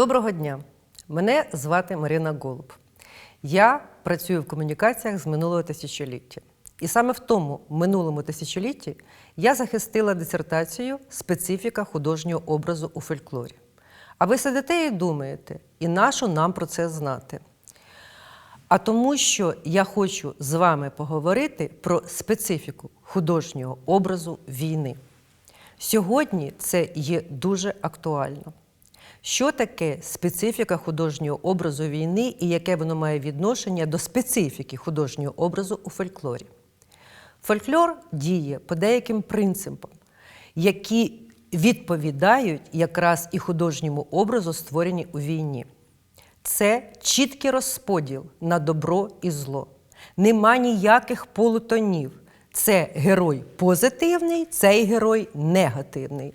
Доброго дня! Мене звати Марина Голуб. Я працюю в комунікаціях з минулого тисячоліття. І саме в тому минулому тисячолітті я захистила дисертацію Специфіка художнього образу у фольклорі. А ви сидите і думаєте, і нащо нам про це знати? А тому, що я хочу з вами поговорити про специфіку художнього образу війни. Сьогодні це є дуже актуально. Що таке специфіка художнього образу війни і яке воно має відношення до специфіки художнього образу у фольклорі? Фольклор діє по деяким принципам, які відповідають якраз і художньому образу, створені у війні. Це чіткий розподіл на добро і зло. Нема ніяких полутонів. Це герой позитивний, цей герой негативний.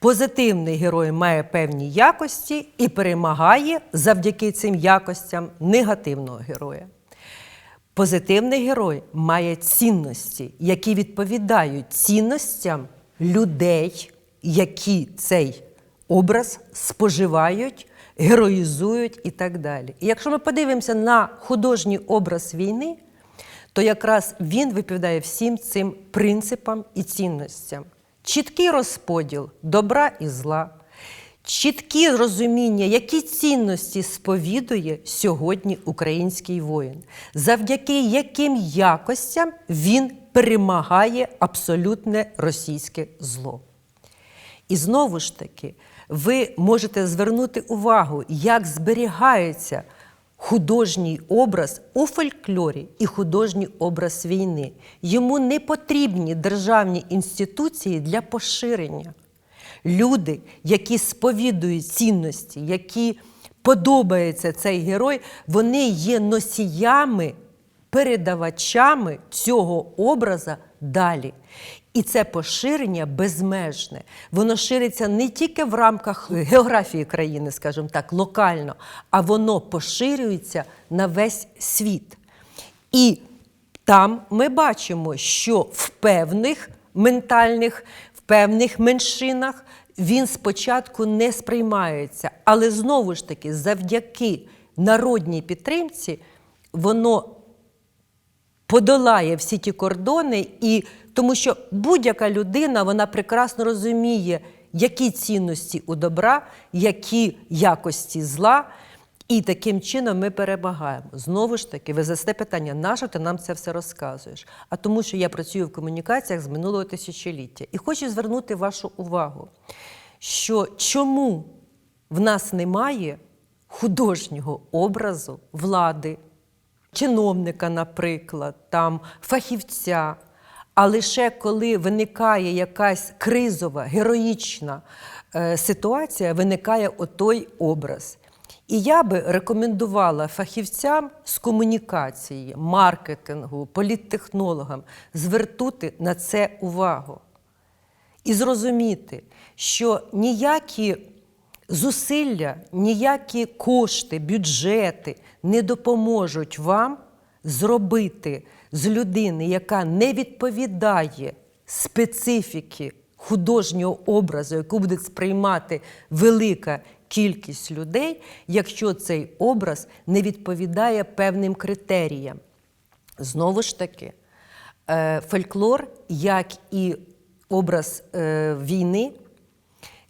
Позитивний герой має певні якості і перемагає завдяки цим якостям негативного героя. Позитивний герой має цінності, які відповідають цінностям людей, які цей образ споживають, героїзують і так далі. І якщо ми подивимося на художній образ війни, то якраз він відповідає всім цим принципам і цінностям. Чіткий розподіл добра і зла, чіткі розуміння, які цінності сповідує сьогодні український воїн, завдяки яким якостям він перемагає абсолютне російське зло. І знову ж таки, ви можете звернути увагу, як зберігається художній образ у фольклорі і художній образ війни. Йому не потрібні державні інституції для поширення. Люди, які сповідують цінності, які подобається цей герой, вони є носіями, передавачами цього образа далі. І це поширення безмежне. Воно шириться не тільки в рамках географії країни, скажімо так, локально, а воно поширюється на весь світ. І там ми бачимо, що в певних ментальних, в певних меншинах він спочатку не сприймається. Але знову ж таки, завдяки народній підтримці, воно подолає всі ті кордони, і тому що будь-яка людина вона прекрасно розуміє, які цінності у добра, які якості зла. І таким чином ми перемагаємо. Знову ж таки, ви задасте питання, на що ти нам це все розказуєш? А тому, що я працюю в комунікаціях з минулого тисячоліття. І хочу звернути вашу увагу, що чому в нас немає художнього образу влади, чиновника, наприклад, там, фахівця. А лише коли виникає якась кризова, героїчна е, ситуація, виникає отой образ. І я би рекомендувала фахівцям з комунікації, маркетингу, політтехнологам звернути на це увагу і зрозуміти, що ніякі зусилля, ніякі кошти, бюджети не допоможуть вам зробити з людини, яка не відповідає специфіки художнього образу, яку буде сприймати велика кількість людей, якщо цей образ не відповідає певним критеріям. Знову ж таки, е, фольклор, як і образ е, війни,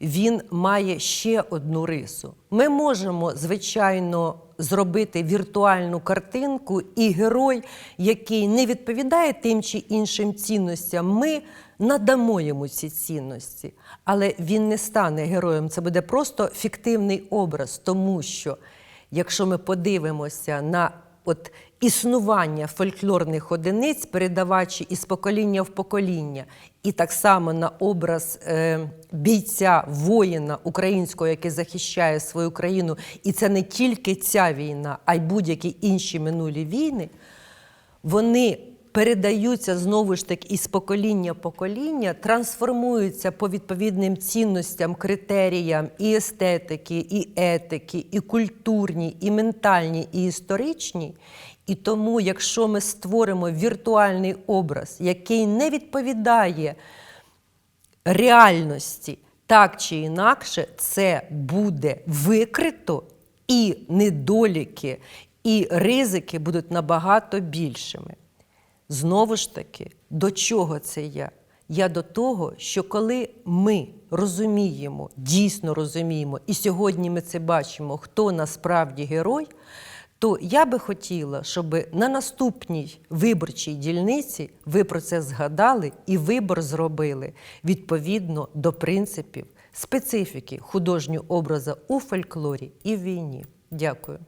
він має ще одну рису. Ми можемо, звичайно, зробити віртуальну картинку, і герой, який не відповідає тим чи іншим цінностям, ми надамо йому ці цінності. Але він не стане героєм. Це буде просто фіктивний образ, тому що якщо ми подивимося на от існування фольклорних одиниць, передавачі із покоління в покоління, і так само на образ е, бійця, воїна українського, який захищає свою країну, і це не тільки ця війна, а й будь-які інші минулі війни, вони передаються знову ж таки із покоління покоління, трансформуються по відповідним цінностям, критеріям і естетики, і етики, і культурні, і ментальні, і історичні. І тому, якщо ми створимо віртуальний образ, який не відповідає реальності так чи інакше це буде викрито, і недоліки, і ризики будуть набагато більшими. Знову ж таки, до чого це я? Я до того, що коли ми розуміємо, дійсно розуміємо, і сьогодні ми це бачимо, хто насправді герой, то я би хотіла, щоб на наступній виборчій дільниці ви про це згадали і вибор зробили відповідно до принципів специфіки художнього образу у фольклорі і в війні. Дякую.